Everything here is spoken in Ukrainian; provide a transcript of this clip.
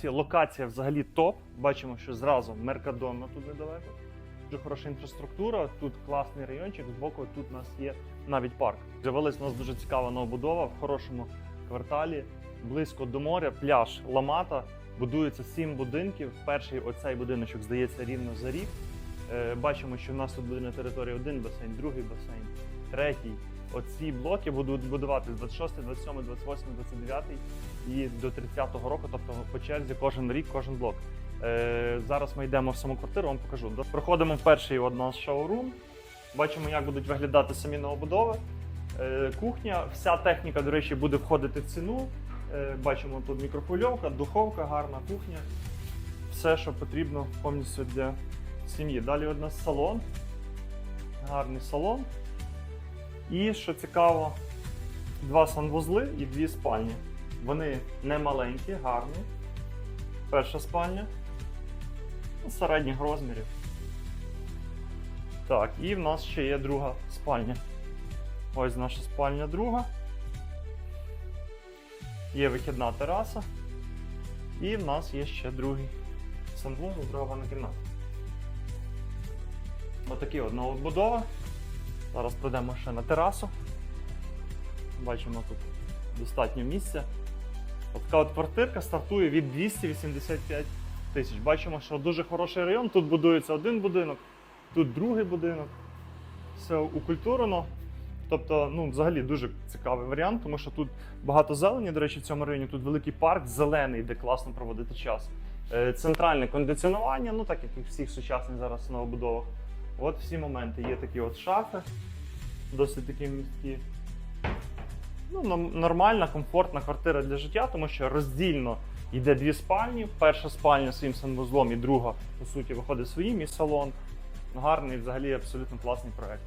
Ці Локація взагалі топ. Бачимо, що зразу Меркадонна тут недалеко. Дуже хороша інфраструктура, тут класний райончик, збоку тут у нас є навіть парк. З'явилась у нас дуже цікава новобудова в хорошому кварталі, близько до моря, пляж Ламата. Будується сім будинків. Перший оцей будиночок здається рівно за рік. Е, Бачимо, що в нас тут буде на території один басейн, другий басейн, третій. Оці блоки будуть будувати з 26, 27, 28, 29 і до 30-го року, тобто по черзі кожен рік, кожен блок. Е, зараз ми йдемо в саму квартиру, вам покажу. Проходимо в перший от наш шоурум. Бачимо, як будуть виглядати самі новобудови. Е, кухня, вся техніка, до речі, буде входити в ціну. Е, бачимо тут мікрохвильовка, духовка, гарна кухня. Все, що потрібно повністю для сім'ї. Далі у нас салон. Гарний салон. І що цікаво, два санвузли і дві спальні. Вони не маленькі, гарні. Перша спальня. ну, Середніх розмірів. Так, і в нас ще є друга спальня. Ось наша спальня друга. Є вихідна тераса. І в нас є ще другий санвузол, друга ванна кімната. Отакі от новобудова. Зараз пройдемо ще на терасу. Бачимо тут достатньо місця. Така от квартирка стартує від 285 тисяч. Бачимо, що дуже хороший район. Тут будується один будинок, тут другий будинок. Все укультурено. Тобто, ну, взагалі дуже цікавий варіант, тому що тут багато зелені. До речі, в цьому районі тут великий парк, зелений, де класно проводити час. Е, Центральне кондиціонування, ну так як і всіх сучасних зараз новобудовах. От всі моменти. Є такі от шафи, досить такі місткі. Ну, нормальна, комфортна квартира для життя, тому що роздільно йде дві спальні. Перша спальня своїм санвузлом і друга, по суті, виходить своїм і салон. Гарний, взагалі абсолютно класний проект.